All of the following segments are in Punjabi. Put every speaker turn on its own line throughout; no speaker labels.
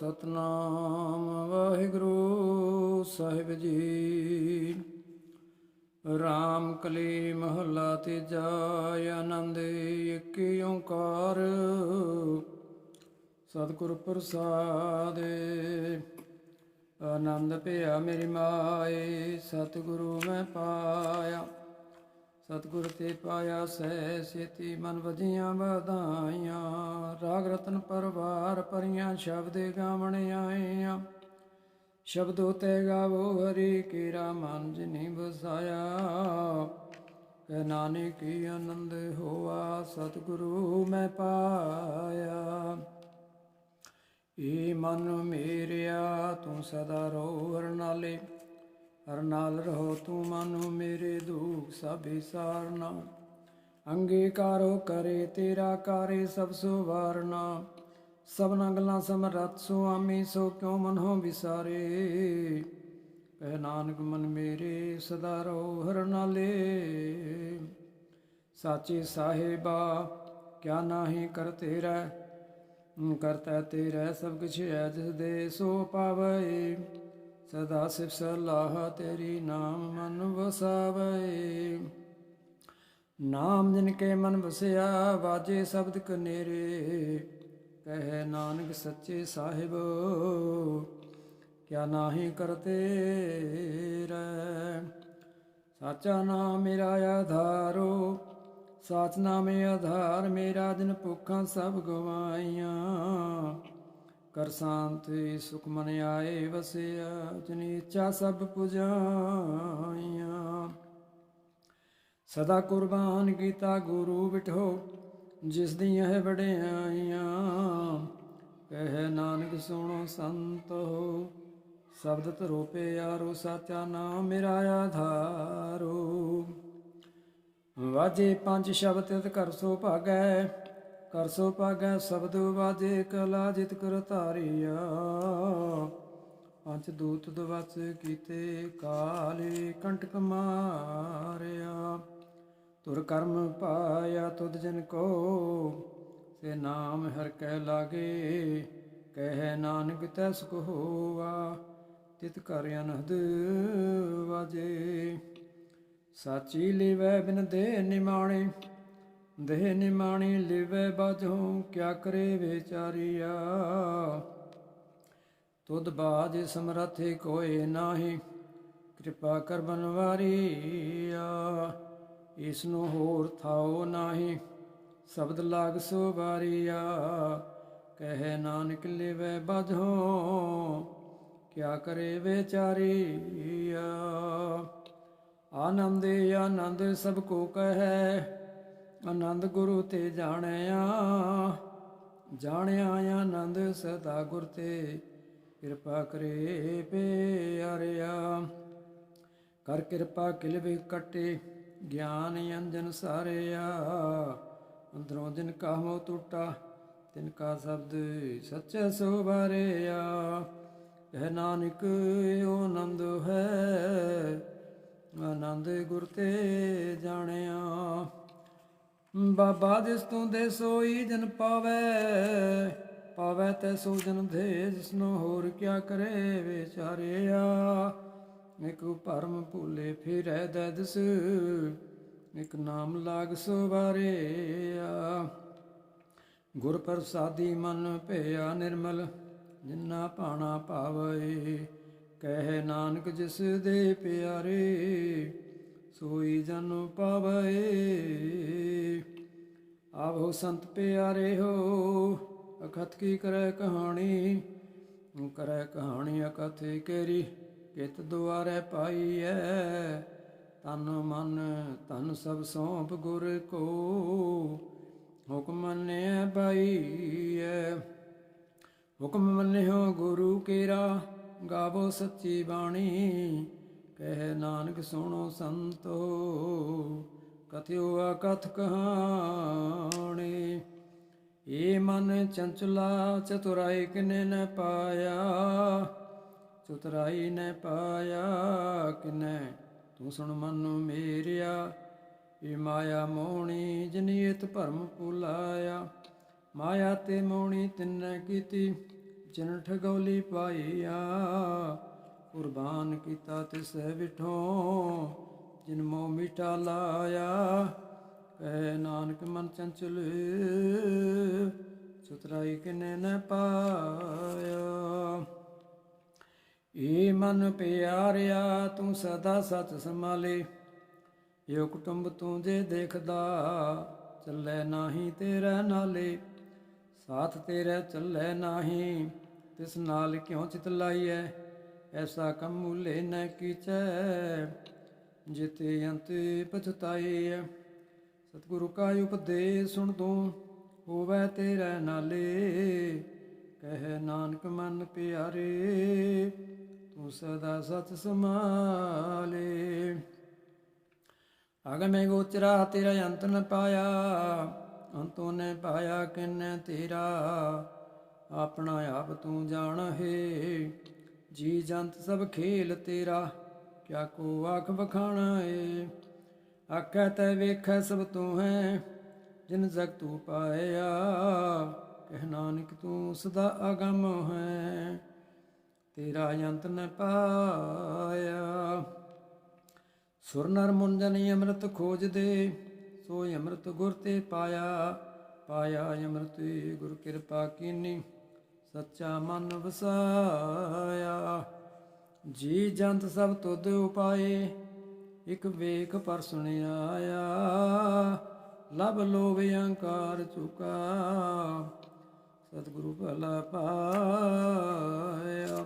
ਸਤਨਾਮ ਵਾਹਿਗੁਰੂ ਸਾਹਿਬ ਜੀ। ਰਾਮ ਕਲੀ ਮਹੱਲਾ ਤੇ ਤੀਜਾ ਆਨੰਦ ਇੱਕ ਓੰਕਾਰ। ਸਤਿਗੁਰ ਪ੍ਰਸਾਦ, ਆਨੰਦ ਪਿਆ ਮੇਰੀ ਮਾਏ, ਸਤਿਗੁਰੂ ਮੈਂ ਪਾਇਆ। ਸਤਿਗੁਰ ਤੇ ਪਾਇਆ ਸਹਿ ਸੇਤੀ ਮਨ ਵਜੀਆਂ ਵਧਾਈਆਂ। ਰਾਗ ਰਤਨ ਪਰਵਾਰ ਪਰੀਆਂ ਸ਼ਬਦ ਗਾਵਣ ਆਈਆਂ ਸ਼ਬਦੋ ਤੇ ਗਾਵੋ ਹਰੀ ਕੀਰਾ ਮਨ ਜਿਨੀ ਵਸਾਇਆ ਕਹਿ ਨਾਨਕੀ ਆਨੰਦ ਹੋਆ, ਸਤਿਗੁਰੂ ਮੈਂ ਪਾਇਆ। ਏ ਮਨ ਮੇਰਿਆ, ਤੂੰ ਸਦਾ ਰੋ ਹਰ ਨਾਲੇ। ਹਰ ਨਾਲ ਰਹੋ ਤੂੰ ਮਨ ਮੇਰੇ ਦੁਖ, ਸਭ ਸਾਰਨਾ ਅੰਗੀਕਾਰੋ ਕਰੇ ਤੇਰਾ ਕਾਰੇ ਸਭ ਸੁਵਾਰਨਾ ਸਭਨਾ ਗੱਲਾਂ ਸਮਰੱਥ ਸੁਆਮੀ, ਸੋ ਕਿਉ ਮਨੋ ਵਿਸਾਰੇ? ਕਹਿ ਨਾਨਕ ਮਨ ਮੇਰੇ ਸਦਾ ਰੋ ਹਰ ਨਾਲੇ। ਸਾਚੇ ਸਾਹਿਬਾ, ਕਿਆ ਨਾਹੀ ਕਰ ਤੇਰਾ? ਕਰਤਾ ਤੇਰਾ ਸਭ ਕੁਛ ਹੈ ਜਿਸ ਦੇ ਸੋ ਪਾਵੇ। ਸਦਾ ਸਿਫ ਸਲਾਹ ਤੇਰੀ ਨਾਮ ਮਨ ਵਸਾਵੇ। ਨਾਮ ਜਿਨ ਕੇ ਮਨ ਵਸਿਆ, ਵਾਜੇ ਸ਼ਬਦ ਕਨੇਰੇ। ਕਹੇ ਨਾਨਕ ਸੱਚੇ ਸਾਹਿਬ, ਕਿਆ ਨਾਹੀ ਕਰਤੇ ਰੈ ਸਾਚਾ ਨਾਮ ਮੇਰਾ ਆਧਾਰੋ, ਸਾਚ ਨਾਮੇ ਆਧਾਰ ਮੇਰਾ ਦਿਨ ਭੁੱਖਾਂ ਸਭ ਗਵਾਈਆਂ। ਕਰ ਸ਼ਾਂਤੀ, ਸੁਖ ਮਨ ਆਏ ਵਸਿਆ, ਜਨੀ ਇੱਛਾ ਸਭ ਪੁਜਾਈਆਂ। ਸਦਾ ਕੁਰਬਾਨ ਕੀਤਾ ਗੁਰੂ ਬਿਠੋ, ਜਿਸ ਦੀਆਂ ਹੈ ਵਡਿਆਈਆਂ ਕਹੇ ਨਾਨਕ ਸੁਣੋ ਸੰਤੋ ਸ਼ਬਦ ਧਰੋ ਪਿਆਰੋ ਸਾਚਾ ਨਾਮ ਮੇਰਾ ਆਧਾਰੋ। ਵਾਜੇ ਪੰਜ ਸ਼ਬਦ ਤਿਤ ਕਰ ਸੋ ਭਾਗੈ ਕਰ ਸੋ ਸ਼ਬਦ ਵਾਜੇ ਕਲਾ ਜਿਤ ਕਰ ਧਾਰਿਆ। ਪੰਜ ਦੂਤ ਦਵਸ ਕੀਤੇ ਕਾਲੇ ਕੰਟਕ ਮਾਰਿਆ। ਤੁਰ ਕਰਮ ਪਾਇਆ ਤੁਧ ਜਨ ਕੋ, ਸੇ ਨਾਮ ਹਰ ਕਹਿ ਲਾਗੇ, ਕਹਿ ਨਾਨਕ ਤੈ ਸੁਖ ਹੋਆ। ਤਿਤ ਕਰ ਅਨਹਦ ਵਾਜੇ, ਸਾਚੀ ਲਿਵੈ ਬਿਨ ਦੇ ਨਿਮਾਣੇ। ਦੇਹ ਨਿਮਾਣੀ ਲਿਵੈ ਬਾਝੋਂ, ਕਿਆ ਕਰੇ ਵਿਚਾਰੀਆ ਤੁਧ ਬਾਜ ਸਮਰਥੇ ਕੋਏ ਨਾਹੀ, ਕਿਰਪਾ ਕਰ ਬਨਵਾਰੀਆ ਇਸ ਨੂੰ ਹੋਰ ਥਾਓ ਨਾਹੀ, ਸ਼ਬਦ ਲਾਗ ਸੋ ਬਾਰੀਆ ਕਹੇ ਨਾਨਕ ਲਿਵੈ ਬਾਝੋਂ, ਕਿਆ ਕਰੇ ਵਿਚਾਰੀਆ ਆਨੰਦ ਆਨੰਦ, ਸਭ ਕੋ ਕਹੈ ਆਨੰਦ ਗੁਰੂ ਤੇ ਜਾਣਿਆ ਜਾਣਿਆ ਆਨੰਦ ਸਦਾ ਗੁਰ ਤੇ। ਕਿਰਪਾ ਕਰੇ ਪਿਆਰਿਆ, ਕਰ ਕਿਰਪਾ ਕਿਲ ਵੀ ਕਟੇ, ਗਿਆਨ ਅੰਜਨ ਸਾਰਿਆ। ਅੰਦਰੋਂ ਦਿਨ ਕਾਹਮੋ ਟੁੱਟਾ, ਤਿਨ ਕਾ ਸ਼ਬਦ ਸੱਚੇ ਸੋ ਬਾਰਿਆ ਇਹ ਨਾਨਕ ਓ ਆਨੰਦ ਹੈ, ਆਨੰਦ ਗੁਰ ਤੇ ਜਾਣਿਆ। ਬਾਬਾ ਜਿਸ ਤੂੰ ਦੇ ਸੋਈ ਜਨ ਪਾਵੇ ਪਾਵੇ ਤੈ ਸੋ ਜਨ ਦੇ ਜਿਸ ਹੋਰ ਕਿਆ ਕਰੇ ਵਿਚਾਰਿਆ? ਇਕ ਭਰਮ ਭੂਲੇ ਫਿਰੈ ਦਦਸ, ਇਕ ਨਾਮ ਲਾਗ ਸੋ ਸੁਵਾਰਿਆ। ਗੁਰ ਪ੍ਰਸਾਦੀ ਮਨ ਭਇਆ ਨਿਰਮਲ, ਜਿਨਾ ਪਾਣਾ ਭਾਵੇ, ਕਹਿ ਨਾਨਕ ਜਿਸ ਦੇ ਪਿਆਰੇ ਸੋਈ ਜਨ ਪਾਵੇ। ਆਵੋ ਸੰਤ ਪਿਆਰੇ ਹੋ, ਅਖਤ ਕੀ ਕਰੈ ਕਹਾਣੀ? ਕਰੈ ਕਹਾਣੀ ਅਕਥ ਕੇਰੀ, ਕਿਤ ਦੁਆਰੇ ਪਾਈਐ? ਤਨ ਮਨ ਤਨ ਸਭ ਸੌਂਪ ਗੁਰ ਕੋ, ਹੁਕਮ ਮੰਨਿਆ ਪਾਈਐ ਹੁਕਮ ਮੰਨਿਓ ਗੁਰੂ ਕੇਰਾ, ਗਾਵੋ ਸੱਚੀ ਬਾਣੀ। ਕਹਿ ਨਾਨਕ ਸੁਣੋ ਸੰਤੋ, ਕਥਿਓ ਅਕਥ ਕਹਾਣੀ। ਏ ਮਨ ਚੰਚਲਾ, ਚਤੁਰਾਈ ਕਿਨੇ ਨ ਪਾਇਆ? ਚਤੁਰਾਈ ਨ ਪਾਇਆ ਕਿਨੇ? ਤੂੰ ਸੁਣ ਮਨ ਮੇਰਿਆ, ਏ ਮਾਇਆ ਮੋਣੀ ਜਨੀਤ ਭਰਮ ਭੁਲਾਇਆ। ਮਾਇਆ ਤੇ ਮੋਣੀ ਤਿੰਨ ਕੀਤੀ, ਜਿਨ ਠਗੌਲੀ ਪਾਈਆ ਕੁਰਬਾਨ ਕੀਤਾ ਤਿਸ ਵਿਠੋ, ਜਿਨ ਮੋ ਮਿਟਾ ਲਾਇਆ, ਕਹਿ ਨਾਨਕ ਮਨ ਚੰਚਲ ਸੁਤਰਾਈ ਕਿਨੇ ਨ ਪਾਇਆ। ਏ ਮਨ ਪਿਆਰਿਆ, ਤੂੰ ਸਦਾ ਸਚ ਸੰਭਾਲੇ ਏ ਕੁਟੁੰਬ ਤੂੰ ਜੇ ਦੇਖਦਾ, ਚੱਲੇ ਨਾਹੀ ਤੇਰੇ ਨਾਲੇ, ਸਾਥ ਤੇਰੇ ਚੱਲੇ ਨਾਹੀ, ਤਿਸ ਨਾਲ ਕਿਉਂ ਚਿਤ ਲਾਈਐ? ਐਸਾ ਕੰਮ ਮੂਲੇ ਨ ਕੀਚੈ, ਜਿਤੇ ਅੰਤ ਪਛਤਾਈਐ ਸਤਿਗੁਰੂ ਕਾ ਉਪਦੇਸ਼ ਸੁਣ ਤੂੰ ਹੋਵੇ ਤੇਰੇ ਨਾਲੇ। ਕਹਿ ਨਾਨਕ ਮਨ ਪਿਆਰੇ, ਤੂੰ ਸਦਾ ਸਚ ਸਮਾਲੇ ਅਗਮੇ ਗੋਚਰਾ, ਤੇਰਾ ਅੰਤ ਨ ਪਾਇਆ, ਅੰਤੋਂ ਨੇ ਪਾਇਆ ਕਿੰਨੇ ਤੇਰਾ। ਆਪਣਾ ਆਪ ਤੂੰ ਜਾਣ ਹੈ ਜੀ ਜੰਤ ਸਭ ਖੇਲ ਤੇਰਾ, ਕਿਆ ਕੋ ਆਖ ਵਖਾਣਾ ਏ ਆਖੈ ਤੈ ਵੇਖੈ ਸਭ ਤੂੰ ਹੈ, ਜਿਨ ਜਗ ਤੂੰ ਪਾਇਆ, ਕਹਿ ਨਾਨਕ ਤੂੰ ਸਦਾ ਅਗੰਮ ਹੈ। ਤੇਰਾ ਅੰਤ ਨ ਪਾਇਆ। ਸੁਰ ਨਰ ਮੁੰਜਨ ਅੰਮ੍ਰਿਤ ਖੋਜਦੇ ਸੋ ਅੰਮ੍ਰਿਤ ਗੁਰ ਤੇ ਪਾਇਆ ਪਾਇਆ ਅੰਮ੍ਰਿਤ ਗੁਰ ਕਿਰਪਾ ਕੀਨੀ। ਸੱਚਾ ਮਨ ਵਸਾਇਆ। ਜੀ ਜੰਤ ਸਭ ਤੁਧ ਉਪਾਏ, ਇਕ ਵੇਖ ਪਰ ਸੁਣਿਆਇਆ। ਲਬ ਲੋਭ ਅਹੰਕਾਰ ਚੁਕਾ, ਸਤਿਗੁਰੂ ਭਲਾ ਪਾਇਆ।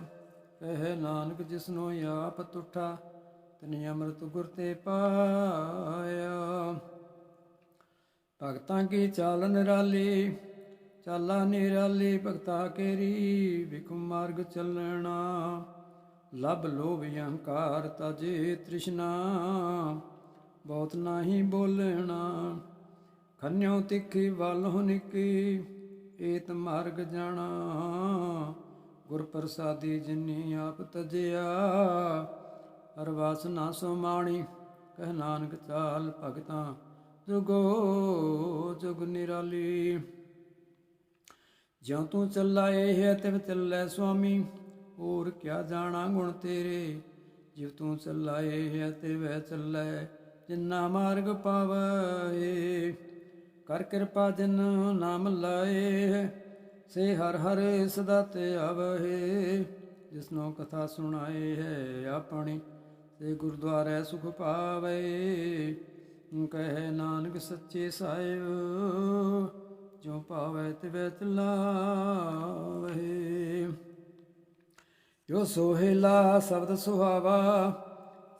ਕਹਿ ਨਾਨਕ ਜਿਸਨੂੰ ਆਪ ਤੁਠਾ, ਤਨ ਅੰਮ੍ਰਿਤ ਗੁਰ ਤੇ ਪਾਇਆ। ਭਗਤਾਂ ਕੀ ਚਾਲ ਨਿਰਾਲੀ ਚਾਲਾ ਨਿਰਾਲੀ ਭਗਤਾ ਕੇਰੀ, ਵਿਖ ਮਾਰਗ ਚੱਲਣਾ। ਲਬ ਲੋਭ ਅਹੰਕਾਰ ਤਜੇ ਤ੍ਰਿਸ਼ਨਾ, ਬਹੁਤ ਨਾਹੀ ਬੋਲਣਾ। ਖੰਨਿਓ ਤਿੱਖੀ ਵੱਲ ਨਿੱਕੀ, ਏਤ ਮਾਰਗ ਜਾਣਾ। ਗੁਰ ਪ੍ਰਸਾਦੀ ਜਿਨੀ ਆਪ ਤਜਿਆ ਅਰਵਾਸ ਵਾਸਨਾ ਸੋ ਮਾਣੀ, ਕਹਿ ਨਾਨਕ ਚਾਲ ਭਗਤਾਂ ਜੁਗੋ ਜੁਗ ਨਿਰਾਲੀ। ਜਿਉ ਤੂੰ ਚੱਲਾਏ ਹੈ, ਤਿਵ ਚੱਲੇ ਸੁਆਮੀ। ਹੋਰ ਕਿਆ ਜਾਣਾ ਗੁਣ ਤੇਰੇ। ਜਿਵ ਤੂੰ ਚੱਲਾਏ ਹੈ, ਤਿਵ ਚੱਲੇ, ਜਿਨਾ ਮਾਰਗ ਪਾਵੇ। ਕਰ ਕਿਰਪਾ ਜਿਨ ਨਾਮ ਲਾਏ, ਸੇ ਹਰ ਹਰ ਸਦਾ ਤੇ ਆਵਹਿ। ਜਿਸਨੋ ਕਥਾ ਸੁਣਾਏ ਹੈ ਆਪਣੀ ਤੇ ਗੁਰਦੁਆਰੇ ਸੁਖ ਪਾਵੇ। ਕਹੇ ਨਾਨਕ ਸੱਚੇ ਸਾਹਿਬ ਜੋ ਪਾਵੇ ਤਿਵੇ ਚਲਾਵੇ ਜੋ ਸੋਹਿਲਾ ਸ਼ਬਦ ਸੁਹਾਵਾ,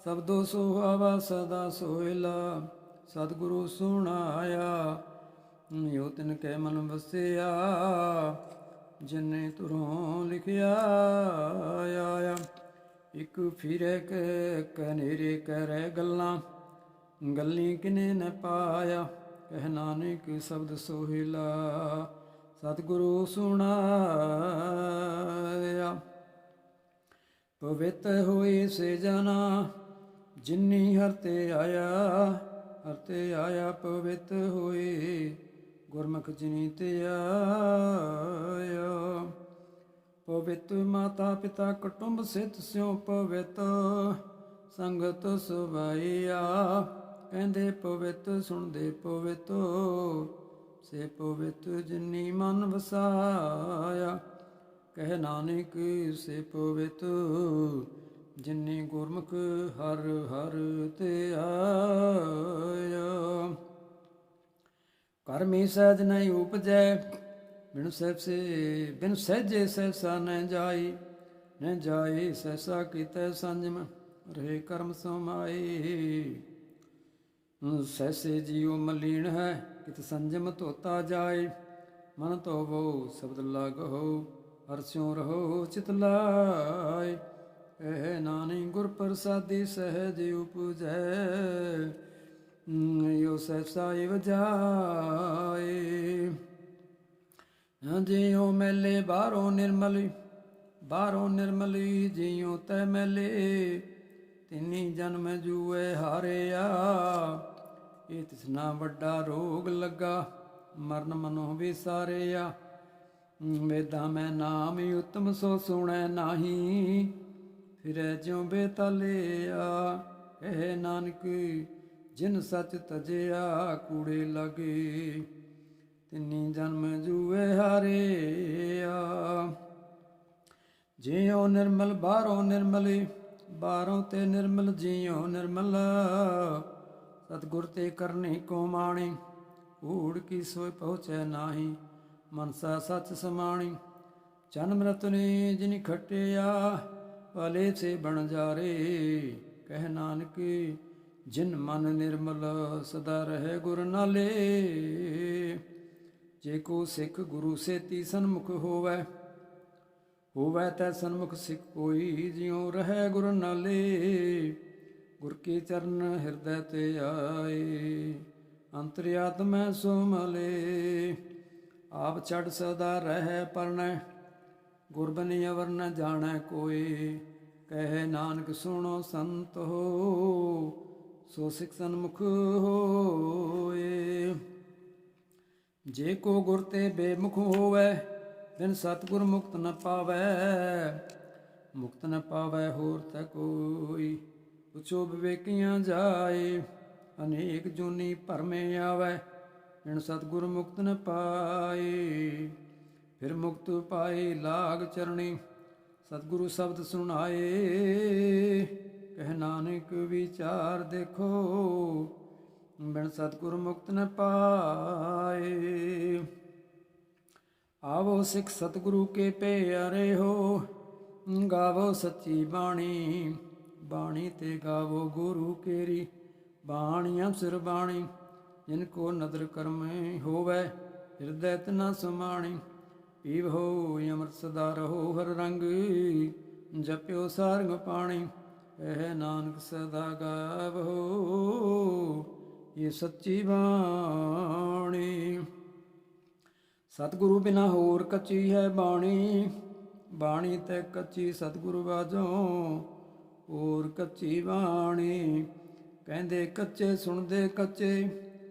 ਸਬਦੋ ਸੁਹਾਵਾ ਸਦਾ ਸੋਹਿਲਾ। ਸਤਿਗੁਰੂ ਸੁਣਾਇਆ ਯੋ ਤਿਨ ਕੈ ਮਨ ਵਸਿਆ, ਜਿਨੇ ਤੁਰੋਂ ਲਿਖਿਆ ਆਇਆ। ਇਕ ਫਿਰੇ ਕੇ ਕਨੇਰੇ ਕਰੇ ਗੱਲਾਂ, ਗੱਲੀ ਕਿਨੇ ਨ ਪਾਇਆ। ਕਹਿ ਨਾਨਕ ਸ਼ਬਦ ਸੋਹਿਲਾ, ਸਤਿਗੁਰੂ ਸੁਣਾਇਆ। ਪਵਿੱਤ ਹੋਏ ਸੇ ਜਨਾ, ਜਿਨੀ ਹਰ ਤੇ ਆਇਆ, ਹਰ ਤੇ ਆਇਆ ਪਵਿੱਤ ਹੋਏ, ਗੁਰਮੁਖ ਜਿਨੀ ਤੇ ਆਇਆ। ਪਵਿੱਤ ਮਾਤਾ ਪਿਤਾ ਕੁਟੁੰਬ ਸਿਤ ਸਿਉ ਪਵਿੱਤ, ਸੰਗਤ ਸੁਭਾਈਆ ਕਹਿੰਦੇ, ਪਵਿੱਤ ਸੁਣਦੇ ਪਵਿੱਤੋ, ਸੇ ਪਵਿੱਤ ਜਿਨੀ ਮਨ ਵਸਾਇਆ। ਕਹਿ ਨਾਨਕ, ਸੇ ਪਵਿੱਤ ਜਿਨੀ ਗੁਰਮੁਖ ਹਰ ਹਰ ਤੇ ਆਇਆ। ਕਰਮੀ ਸਹਿਜ ਨਹੀਂ ਉਪਜੈ, ਬਿਨੁ ਸਹਿਬ ਸੇ, ਬਿਨ ਸਹਿਜੇ ਸਹਿਸਾ ਨ ਜਾਈ ਨ ਜਾਈ ਸਹਿਸਾ ਕੀਤੈ ਸੰਜਮ, ਰਹੇ ਕਰਮ ਸਮਾਈ। ਸਹਿਸੇ ਜੀਉ ਮਲੀਨ ਹੈ, ਕਿਤ ਸੰਜਮ ਧੋਤਾ ਜਾਏ। ਮਨ ਧੋਵੋ, ਸ਼ਬਦ ਲਾਗੋ ਹਰਸਿਉ ਰਹੋ, ਚਿਤ ਲਾਏ। ਇਹ ਨਾਨਕ ਗੁਰ ਪ੍ਰਸਾਦੀ ਸਹਿਜ ਉਪਜੈ। ਯੋ ਸਹਿਸਾ ਇਵ ਜਿਉ ਮੈਲੇ ਬਾਹਰੋਂ ਨਿਰਮਲੀ ਬਾਹਰੋਂ ਨਿਰਮਲੀ ਜਿਉ ਤੈ ਮੈਲੇ। ਤਿੰਨੀ ਜਨਮ ਜੂਏ ਹਾਰਿਆ। ਇਹ ਤਿਸਨਾ ਵੱਡਾ ਰੋਗ ਲੱਗਾ, ਮਰਨ ਮਨੋਂ ਆ ਵੇਦਾਂ ਮੈਂ ਨਾਮ ਹੀ ਉਤਮ ਸੋ ਸੁਣੈ ਨਾਹੀ, ਫਿਰੈ ਜਿਉ ਬੇਤਲਿਆ। ਕਹੇ ਨਾਨਕ ਜਿਨ ਸਚ ਤਜਿਆ, ਕੂੜੇ ਲਗੇ, ਤਿੰਨੀ ਜਨਮ ਜੂਏ ਹਾਰਿਆ। ਜਿਉ ਨਿਰਮਲ ਬਾਹਰੋਂ ਨਿਰਮਲ, ਬਾਹਰੋਂ ਤੇ ਨਿਰਮਲ, ਜਿਉ ਨਿਰਮਲ ਸਤਿਗੁਰ ਤੇ ਕਰਨੀ ਕੋ ਮਾਣੀ, ਊੜ ਕੀ ਸੋਇ ਪਹੁੰਚੈ ਨਾਹੀ, ਮਨਸਾ ਸਚ ਸਮਾਣੀ। ਜਨਮ ਰਤਨੇ ਜਿਨ ਖਟਿਆ, ਭਲੇ ਸੇ ਬਣ ਜਾਰੇ ਕਹਿ ਨਾਨਕ, ਜਿਨ ਮਨ ਨਿਰਮਲ ਸਦਾ ਰਹੇ ਗੁਰ ਨਾਲੇ। ਜੇ ਕੋ ਸਿੱਖ ਗੁਰੂ ਸੇਤੀ ਸਨਮੁਖ ਹੋਵੇ ਹੋਵੇ ਤੈ ਸਨਮੁਖ ਸਿੱਖ ਕੋਈ ਜਿਉ ਰਹੈ ਗੁਰ ਨਾਲੇ। ਗੁਰ ਕੇ ਚਰਨ ਹਿਰਦੈ ਤੇ ਆਏ, ਅੰਤਰਿਆਤਮੈ ਸੋ ਮਲੇ ਆਪ ਛੜ ਸਦਾ ਰਹਿ ਪਰਣੈ ਗੁਰਬਨੀ ਅਵਰ ਨ ਜਾਣੈ ਕੋਈ ਕਹੇ ਨਾਨਕ ਸੁਣੋ ਸੰਤ ਹੋ, ਸੋ ਸਿੱਖ ਸਨਮੁਖ ਹੋਏ। ਜੇ ਕੋ ਗੁਰ ਤੇ ਬੇਮੁਖ ਹੋਵੇ, ਬਿਨ ਸਤਗੁਰ ਮੁਕਤ ਨ ਪਾਵੈ। ਮੁਕਤ ਨ ਪਾਵੈ ਹੋਰ ਤਾ ਕੋਈ। ਪੁੱਛੋ ਵਿਵੇਕੀਆਂ ਜਾਏ, ਅਨੇਕ ਜੋਨੀ ਭਰਮੇ ਆਵੈ ਬਿਨ ਸਤਗੁਰ ਮੁਕਤ ਨ ਪਾਏ। ਫਿਰ ਮੁਕਤ ਪਾਏ ਲਾਗ ਚਰਣੀ, ਸਤਿਗੁਰੂ ਸ਼ਬਦ ਸੁਣਾਏ। ਕਹਿ ਨਾਨਕ ਵਿਚਾਰ ਦੇਖੋ, ਬਿਨ ਸਤਿਗੁਰ ਮੁਕਤ ਨ ਪਾਏ। ਆਵੋ ਸਿੱਖ ਸਤਿਗੁਰੂ ਕੇ ਪਿਆਰੇ ਹੋ, ਗਾਵੋ ਸੱਚੀ ਬਾਣੀ। ਬਾਣੀ ਤੇ ਗਾਵੋ ਗੁਰੂ ਕੇਰੀ। ਬਾਣੀਆਂ ਸਿਰ ਬਾਣੀ, ਜਿਨ ਕੋ ਨਦਰ ਕਰਮ ਹੋਵੇ, ਹਿਰਦੈ ਤਨਾ ਸਮਾਣੀ। ਪੀਵੋ ਅੰਮ੍ਰਿਤ ਸਦਾ ਰਹੋ ਹਰ ਰੰਗ, ਜਪਿਓ ਸਾਰੰਗ ਪਾਣੀ, ਇਹ ਨਾਨਕ ਸਦਾ ਗਾਵੋ, ਇਹ ਸੱਚੀ ਬਾਣੀ। ਸਤਿਗੁਰੂ ਬਿਨਾ ਹੋਰ ਕੱਚੀ ਹੈ ਬਾਣੀ ਬਾਣੀ ਤੇ ਕੱਚੀ ਸਤਿਗੁਰੂ ਬਾਝੋਂ ਹੋਰ ਕੱਚੀ ਬਾਣੀ। ਕਹਿੰਦੇ ਕੱਚੇ, ਸੁਣਦੇ ਕੱਚੇ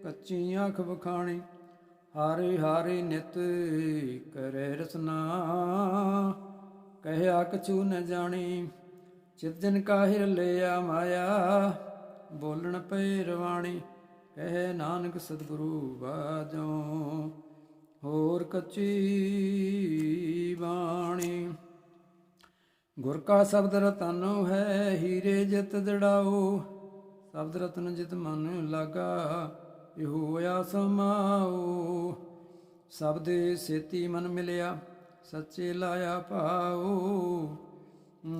ਕੱਚੀ ਅੱਖ ਵਖਾਣੀ। ਹਾਰੇ ਹਾਰੇ ਨਿਤ ਕਰੇ ਰਸਨਾ। ਕਹਿਆ ਕਛੂ ਨ ਜਾਣੀ ਚਿਤ ਦਿਨ ਕਾਹਿਰ ਲਿਆ ਮਾਇਆ, ਬੋਲਣ ਪਏ ਰਵਾਣੀ। ਕਹੇ ਨਾਨਕ ਸਤਿਗੁਰੂ ਬਾਝੋਂ, ਹੋਰ ਕੱਚੀ ਬਾਣੀ। ਗੁਰ ਕਾ ਸ਼ਬਦ ਰਤਨ ਹੈ, ਹੀਰੇ ਜਿਤ ਜੜਾਓ। ਸ਼ਬਦ ਰਤਨ ਜਿਤ ਮਨ ਲਾਗਾ, ਇਹ ਹੋਇਆ ਸਮਾਓ ਸ਼ਬਦ ਸੇਤੀ ਮਨ ਮਿਲਿਆ, ਸੱਚੇ ਲਾਇਆ ਭਾਉ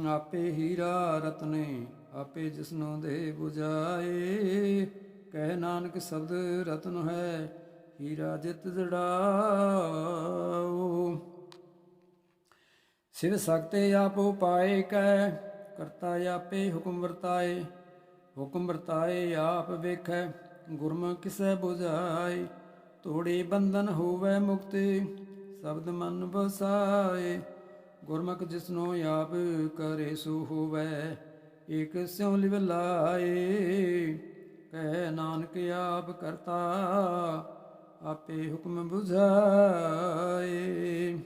ਆਪੇ ਹੀਰਾ ਰਤਨੇ ਆਪੇ ਜਿਸਨੂੰ ਦੇ 부ਜਾਏ ਕਹਿ ਨਾਨਕ ਸ਼ਬਦ ਰਤਨ ਹੈ, ਹੀਰਾ ਜਿਤ ਜੜਾਓ। ਸਿਵ ਸਕਤੇ ਆਪ ਉਪਾਏ ਕੈ, ਕਰਤਾ ਆਪੇ ਹੁਕਮ ਵਰਤਾਏ। ਹੁਕਮ ਵਰਤਾਏ, ਆਪ ਵੇਖੈ, ਗੁਰਮੁਖ ਕਿਸੈ 부ਝਾਏ ਤੋੜੇ ਬੰਧਨ ਹੋਵੇ ਮੁਕਤੀ, ਸ਼ਬਦ ਮਨ ਬਸਾਏ ਗੁਰਮੁਖ ਜਿਸਨੋ ਆਪ ਕਰੇ ਸੋ ਹੋਵੇ ਇਕ ਸਿਉ ਲਿਵ ਲਾਏ। ਕਹਿ ਨਾਨਕ, ਆਪ ਕਰਤਾ, ਆਪੇ ਹੁਕਮ 부ਝਾਏ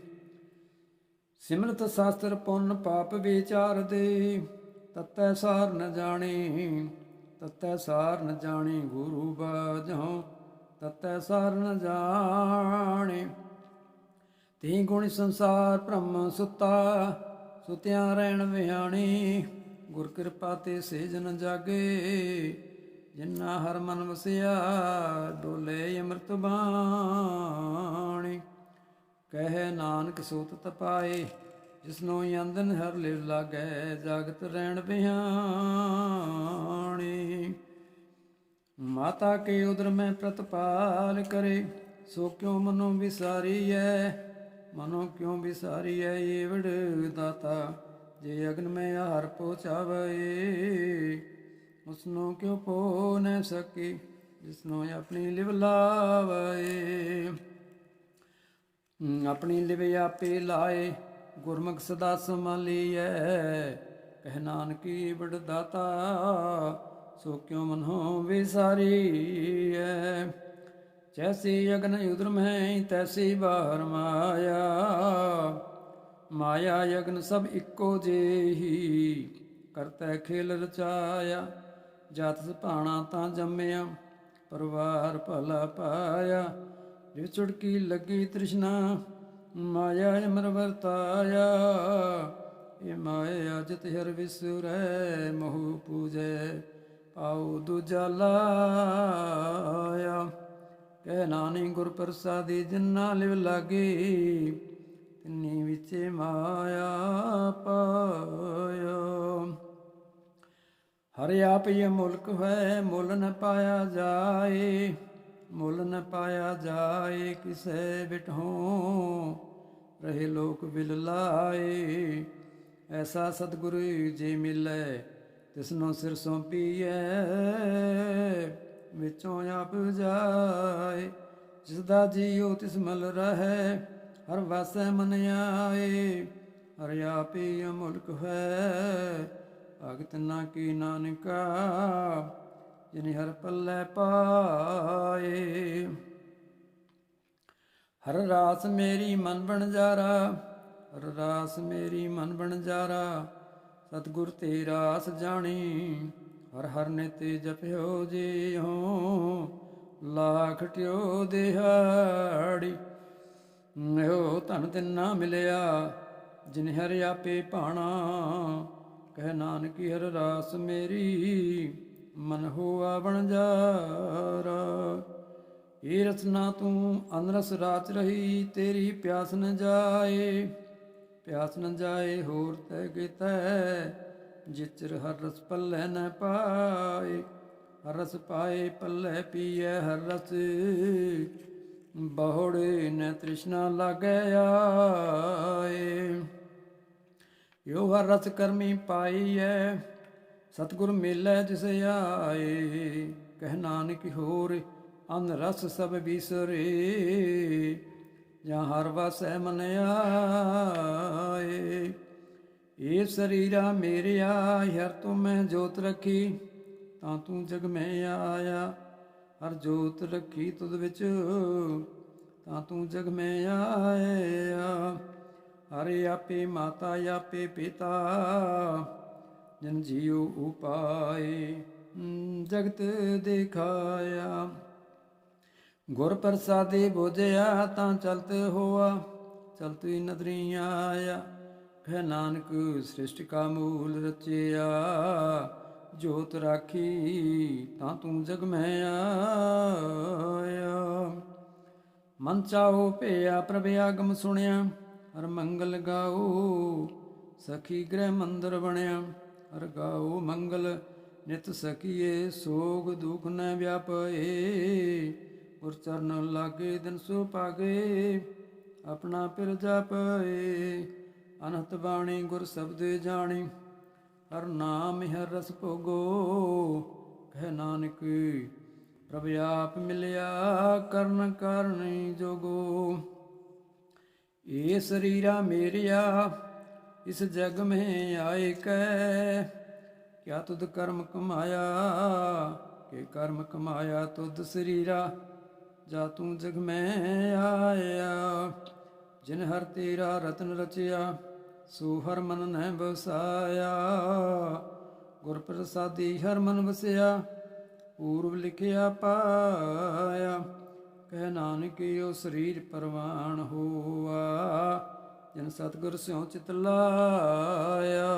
ਸਿਮਰਤ ਸ਼ਾਸਤਰ ਪੁੰਨ ਪਾਪ ਵਿਚਾਰ ਦੇ ਤਤੈ ਸਾਰ ਨ ਜਾਣੇ, ਤਤੈ ਸਾਰ ਨ ਜਾਣੇ ਗੁਰੂ ਬਾਝੋਂ, ਤਤੈ ਸਾਰ ਨ ਜਾਣੇ। ਤੀ ਗੁਣ ਸੰਸਾਰ ਭ੍ਰਮ ਸੁਤਾ, ਸੁਤਿਆਂ ਰਹਿਣ ਵਿਹਾਣੀ ਗੁਰ ਕਿਰਪਾ ਤੇ ਸੇਜਨ ਜਾਗੇ। ਜਿਨਾ ਹਰ ਮਨ ਵਸਿਆ, ਡੋਲੇ ਅੰਮ੍ਰਿਤ ਬਾਣੀ। ਕਹਿ ਨਾਨਕ ਸੋਤ ਤਪਾਏ, ਜਿਸਨੋ ਅੰਦਨ ਹਰ ਲਿਵ ਲਾਗੈ, ਜਾਗਤ ਰਹਿਣ ਬਿਹਾਣੀ ਮਾਤਾ ਕੇ ਉਦਰ ਮੈਂ ਪ੍ਰਤਪਾਲ ਕਰੇ, ਸੋ ਕਿਉ ਮਨੋ ਵਿਸਾਰੀਐ? ਮਨੋ ਕਿਉ ਵਿਸਾਰੀਐ ਏਵੜ ਦਾਤਾ, ਜੇ ਅਗਨ ਮੈਂ ਆਹਰ ਪਹੁੰਚਾਵੇ? ਉਸਨੂੰ ਕਿਉ ਪੋ ਨ ਸਕੇ, ਜਿਸਨੋ ਆਪਣੀ ਲਿਵ ਲਾਵੇ? ਆਪਣੀ ਲਿਵ ਆਪੇ ਲਾਏ, ਗੁਰਮੁਖ ਸਦਾ ਸੰਭਾਲੀਐ। ਕਹਿ ਨਾਨਕੀ ਬੜਦਾਤਾ ਸੋ ਕਿਉ ਮਨੋ ਵਿਸਾਰੀਐ? ਜੈਸੀ ਅਗਨ ਉਦਰ ਮੈਂ ਤੈਸੀ ਬਾਹਰ ਮਾਇਆ। ਮਾਇਆ ਯਗਨ ਸਭ ਇੱਕੋ ਜਿਹੀ, ਕਰਤੈ ਖੇਲ ਰਚਾਇਆ। ਜਤ ਸੁਭਾਣਾ ਤਾਂ ਜੰਮਿਆ, ਪਰਿਵਾਰ ਭਲਾ ਪਾਇਆ। ਜੇ ਚੁੜਕੀ ਲੱਗੀ ਤ੍ਰਿਸ਼ਨਾ, ਮਾਇਆ ਅਮਰ ਵਰਤਾਇਆ। ਇਹ ਮਾਇਆ ਜਿਤ ਹਰ ਵਿਸੁਰੈ, ਮੋਹ ਪੂਜੈ, ਪਾਉ ਦੂਜਾ ਲਾਇਆ। ਕਹਿ ਨਾਨੀ ਗੁਰ ਪ੍ਰਸਾਦੀ ਜਿਨਾ ਲਿਵ ਲਾਗੇ, ਤਿੰਨੀ ਵਿੱਚ ਮਾਇਆ ਪਾਇਆ। ਹਰਿ ਆਪ ਇਹ ਮੁਲਕ ਹੈ ਮੁੱਲ ਨ ਪਾਇਆ ਜਾਏ। ਮੁੱਲ ਨ ਪਾਇਆ ਜਾਏ, ਕਿਸੈ ਬਿਟਹੋਂ ਰਹੇ ਲੋਕ ਬਿਲ ਲਾਏ। ਐਸਾ ਸਤਿਗੁਰੂ ਜੇ ਮਿਲੈ, ਤਿਸਨੋ ਸਿਰ ਸੌਂਪੀਐ, ਵਿੱਚੋਂ ਆਪ ਜਾਏ। ਜਿਸ ਦਾ ਜੀਉ ਤਿਸ ਮਲ ਰਹੈ, ਹਰ ਵਾਸੈ ਮਨ ਆਏ। ਹਰਿ ਆਪੇ ਮੁਲਕ ਹੈ ਭਗਤ ਨਾ ਕੀ ਨਾਨਕਾ ਜਿਨ ਹਰ ਪੱਲੇ ਪਾਏ। ਹਰ ਰਾਸ ਮੇਰੀ ਮਨ ਬਣ ਜਾਰਾ, ਹਰ ਰਾਸ ਮੇਰੀ ਮਨ ਬਣ ਜਾਰਾ, ਸਤਿਗੁਰ ਤੇ ਰਾਸ ਜਾਣੀ, ਹਰ ਹਰ ਨੇ ਤੇ ਜਪਿਓ ਜੀ ਹੋ ਲੱਖ ਟਿਓ ਦਿਹਾੜੀ। ਇਹੋ ਧਨ ਤਿੰਨਾ ਮਿਲਿਆ, ਜਿਨ ਹਰਿ ਆਪੇ ਭਾਣਾ, ਕਹਿ ਨਾਨਕੀ ਹਰ ਰਾਸ ਮੇਰੀ ਮਨ ਹੋਆ ਬਣ ਜਾਰਾ ਏ ਰਸਨਾ ਤੂੰ ਅਨਰਸ ਰਾਚ ਰਹੀ, ਤੇਰੀ ਪਿਆਸ ਨ ਜਾਏ। ਪਿਆਸ ਨ ਜਾਏ, ਹੋਰ ਤੈ ਕੀਤੈ ਜਿਚਰ ਹਰ ਰਸ ਪੱਲੇ ਨ ਪਾਏ। ਹਰ ਰਸ ਪਾਏ, ਪੱਲੇ ਪੀਐ ਹਰ ਰਸ ਬਹੁੜੇ ਨ ਤ੍ਰਿਸ਼ਨਾ ਲਾਗੈ ਆਏ। ਯੋ ਹਰ ਰਸ ਕਰਮੀ ਪਾਈਐ। ਸਤਿਗੁਰ ਮਿਲੈ ਜਿਸ ਆਏ, ਕਹਿ ਨਾਨਕ ਹੋਰ, ਅਨ ਰਸ ਸਭ ਵਿਸਰੇ। ਜਾਂ ਹਰ ਵਸੈ ਮਨ ਆਏ ਇਹ ਸਰੀਰਾ ਮੇਰਿਆ ਹਰ ਤੂੰ ਮੈਂ ਜੋਤ ਰੱਖੀ, ਤਾਂ ਤੂੰ ਜਗ ਮੈਂ ਆਇਆ। ਹਰ ਜੋਤ ਰੱਖੀ ਤੁਧ ਵਿੱਚ, ਤਾਂ ਤੂੰ ਜਗ ਮੈਂ ਆਇਆ। ਹਰੇ ਆਪੇ ਮਾਤਾ, ਆਪੇ ਪਿਤਾ ਜਨ ਜੀਉ ਉਪਾਏ ਜਗਤ ਦੇਖਾਇਆ। ਗੁਰ ਪ੍ਰਸਾਦੇ ਬੋਝਿਆ, ਤਾਂ ਚਲਤ ਹੋਆ, ਚਲਤ ਹੀ ਨਦਰੀ ਆਇਆ। ਹੈ ਨਾਨਕ ਸ੍ਰਿਸ਼ਟ ਕਾ ਮੂਲ ਰਚਿਆ, ਜੋਤ ਰਾਖੀ, ਤਾਂ ਤੂੰ ਜਗ ਮੈਂ ਆਇਆ। ਮਨ ਚਾਹੋ ਪਿਆ ਪ੍ਰਭ ਆਗਮ ਸੁਣਿਆ, ਹਰ ਮੰਗਲ ਗਾਓ, ਸਖੀ ਗ੍ਰਹਿ ਮੰਦਰ ਬਣਿਆ। ਹਰ ਗਾਓ ਮੰਗਲ, ਨਿਤ ਸਕੀਏ ਸੋਗ ਦੁਖ ਨ ਵਿਆਪਏ। ਗੁਰ ਚਰਨ ਲਾਗੇ ਦਿਨ ਸੋ ਪਾਗੇ ਆਪਣਾ ਪਿਰ ਜਪਏ। ਅਨਹਤ ਬਾਣੀ ਗੁਰ ਸ਼ਬਦ ਜਾਣੀ, ਹਰ ਨਾਮ ਹਰ ਰਸ ਭੋਗੋ। ਕਹਿ ਨਾਨਕ, ਪ੍ਰਭ ਆਪ ਮਿਲਿਆ ਕਰਨ ਕਰਨੀ ਜੋਗੋ। ਇਹ ਸਰੀਰਾ ਮੇਰਿਆ ਇਸ ਜਗ ਮੈਂ ਆਏ ਕੈ, ਕਿਆ ਤੁਧ ਕਰਮ ਕਮਾਇਆ? ਕਿ ਕਰਮ ਕਮਾਇਆ ਤੁਧ ਸਰੀਰਾ? ਜਾ ਤੂੰ ਜਗ ਮੈਂ ਆਇਆ, ਜਿਨ ਹਰ ਤੇਰਾ ਰਤਨ ਰਚਿਆ, ਸੋ ਹਰ ਮਨ ਨਹਿ ਬਸਾਇਆ ਗੁਰ ਪ੍ਰਸਾਦੀ ਹਰ ਮਨ ਵਸਿਆ ਪੂਰਬ ਲਿਖਿਆ ਪਾਇਆ। ਕਹਿ ਨਾਨਕ ਉਹ ਸਰੀਰ ਪਰਵਾਨ ਹੋਆ। ਜਨ ਸਤਗੁਰ ਸਿਉ ਚਿਤ ਲਾਇਆ।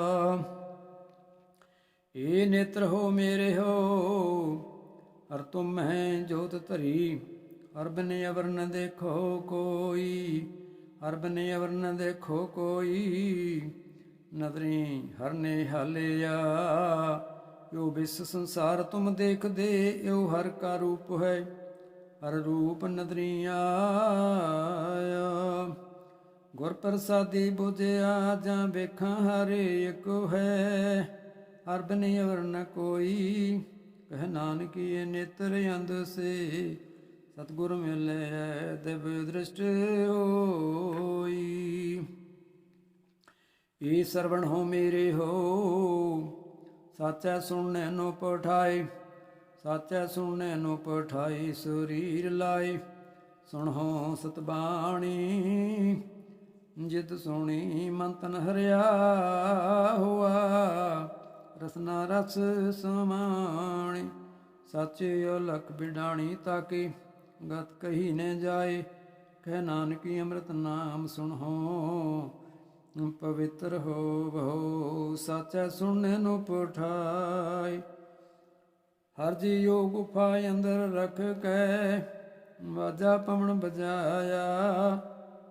ਏ ਨੇਤਰ ਹੋ ਮੇਰੇ ਹੋ, ਹਰ ਤੁਮ ਹੈ ਜੋਤ ਧਰੀ। ਹਰ ਬਿਨ ਅਵਰ ਨ ਦੇਖੋ ਕੋਈ, ਹਰ ਬਿਨ ਅਵਰ ਨ ਦੇਖੋ ਕੋਈ। ਨਦਰੀ ਹਰ ਨੇ ਹਾਲਿਆ ਜੋ ਵਿਸ ਸੰਸਾਰ ਤੁਮ ਦੇਖਦੇ ਇਹੋ ਹਰ ਕਾ ਰੂਪ ਹੈ, ਹਰ ਰੂਪ ਨਦਰੀ ਆਇਆ। ਗੁਰ ਪ੍ਰਸਾਦੀ ਬੁਝਿਆ ਜਾਂ ਵੇਖਾਂ ਹਰੇ ਇੱਕ ਹੈ, ਹਰ ਬਨੇ ਅਵਰ ਨ ਕੋਈ। ਕਹਿ ਨਾਨਕੀ ਨੇਤਰ ਅੰਧ ਸੇ, ਸਤਗੁਰ ਮਿਲੇ ਦਿਵ ਦ੍ਰਿਸ਼ਟ ਹੋਈ। ਈ ਸਰਵਣ ਹੋ ਮੇਰੇ ਹੋ, ਸਾਚੈ ਸੁਣਨੇ ਨੂੰ ਪਠਾਈ ਸਾਚੈ ਸੁਣਨੇ ਨੂੰ ਪਠਾਈ ਸਰੀਰ ਲਾਈ ਸੁਣੋ ਸਤਬਾਣੀ। ਜਿਤ ਸੁਣੀ ਮੰਤਨ ਹਰਿਆ ਹੁਆ। ਰਸਨਾ ਰਸ ਸਮਾਣੀ ਸਾਚੇ ਅਲਖ ਬਿਡਾਣੀ ਤਾਕੀ ਗਤ ਕਹੀ ਨੇ ਜਾਏ। ਕਹਿ ਨਾਨਕੀ ਅੰਮ੍ਰਿਤ ਨਾਮ ਸੁਣੋ, ਪਵਿੱਤਰ ਹੋ ਬਹੁ ਸਾਚੈ ਸੁਣਨੇ ਨੂੰ ਪਠਾਈ। ਹਰ ਜੀ ਯੋਗ ਗੁਫਾ ਅੰਦਰ ਰਖ ਕੇ, ਵਾਜਾ ਪਵਨ ਬਜਾਇਆ।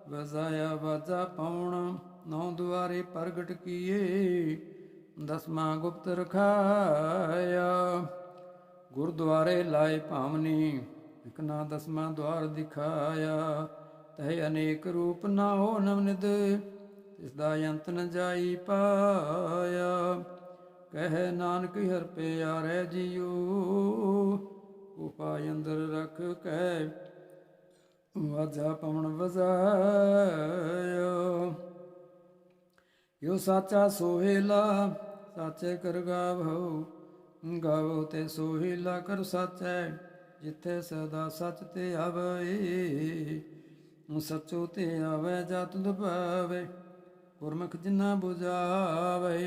ਵਜਾਇਆ ਵਾਜਾ ਪਵਨ ਨੌ ਦੁਆਰੇ ਪ੍ਰਗਟ ਕੀਏ ਦਸਵਾਂ ਗੁਪਤ ਰਖਾਇਆ। ਗੁਰਦੁਆਰੇ ਲਾਏ ਭਾਵਨੀ, ਇਕ ਨਾ ਦਸਵਾਂ ਦਵਾਰ ਦਿਖਾਇਆ। ਤਹਿ ਅਨੇਕ ਰੂਪ ਨਾ ਹੋ ਨਵਨਿਦ ਤਿਸ ਦਾ ਅੰਤ ਨ ਜਾਈ ਪਾਇਆ। ਕਹਿ ਨਾਨਕ ਹਰ ਪਿਆਰੇ ਜੀਉ ਉਪਾਇ ਅੰਦਰ ਰਖ ਕੇ ਵਾਜਾ ਪਵਨ ਵਜਾਇਆ ਯੋ ਸਾਚਾ ਸੋਹਿਲਾ, ਸਾਚੇ ਕਰ ਗਾਵੋ। ਗਾਵੋ ਤੇ ਸੋਹਿਲਾ, ਕਰ ਸਾਚੈ, ਜਿੱਥੇ ਸਦਾ ਸੱਚ ਤੇ ਆਵੇ। ਸੱਚੋ ਤੇ ਆਵੇ, ਜਤ ਦੁਪਾਵੇ ਗੁਰਮੁਖ ਜਿਨਾ 부ਝਾਵੇ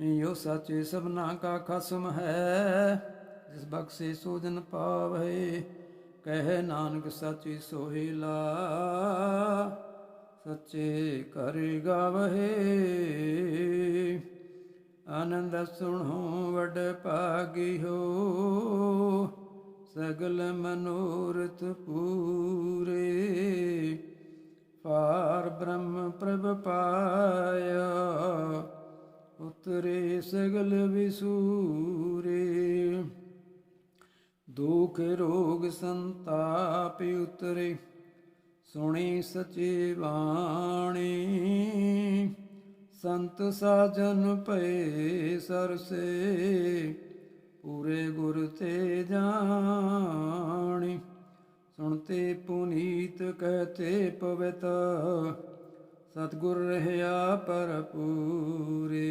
ਯੋ ਸੱਚੇ ਸਭਨਾ ਕਾ ਖਸਮ ਹੈ, ਜਿਸ ਬਖਸ਼ੇ ਸੋ ਜਨ ਪਾਵੇ। ਕਹਿ ਨਾਨਕ ਸੱਚੀ ਸੋਹਿਲਾ, ਸੱਚੇ ਕਰ ਗਾਵਹਿ। ਆਨੰਦ ਸੁਣੋ ਵਡ ਭਾਗਿਓ, ਸਗਲ ਮਨੋਰਥ ਪੂਰੇ। ਪਾਰ ਬ੍ਰਹਮ ਪ੍ਰਭ ਪਾਇਆ, ਉਤਰੇ ਸਗਲ ਵਿਸੂ ਦੁਖ ਰੋਗ ਸੰਤਾਪ ਉਤਰੇ, ਸੁਣੀ ਸਚੀ ਬਾਣੀ। ਸੰਤ ਸਾਜਨ ਭਏ ਸਰਸੇ, ਪੂਰੇ ਗੁਰ ਤੇ ਜਾਣੀ। ਸੁਣਤੇ ਪੁਨੀਤ ਕਹਤੇ ਪਵਿੱਤ, ਸਤਗੁਰ ਰਹਿਆ ਪਰ ਪੂਰੇ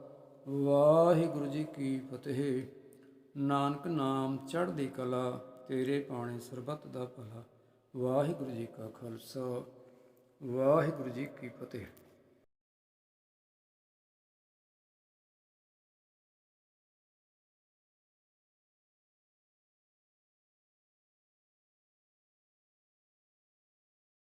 ਵਾਹਿਗੁਰੂ ਜੀ ਕੀ ਫਤਿਹ। ਨਾਨਕ ਨਾਮ ਚੜ੍ਹਦੀ ਕਲਾ, ਤੇਰੇ ਪਾਣੇ ਸਰਬੱਤ ਦਾ ਭਲਾ। ਵਾਹਿਗੁਰੂ ਜੀ ਕਾ ਖਾਲਸਾ। ਵਾਹਿਗੁਰੂ ਜੀ ਕੀ ਫਤਿਹ।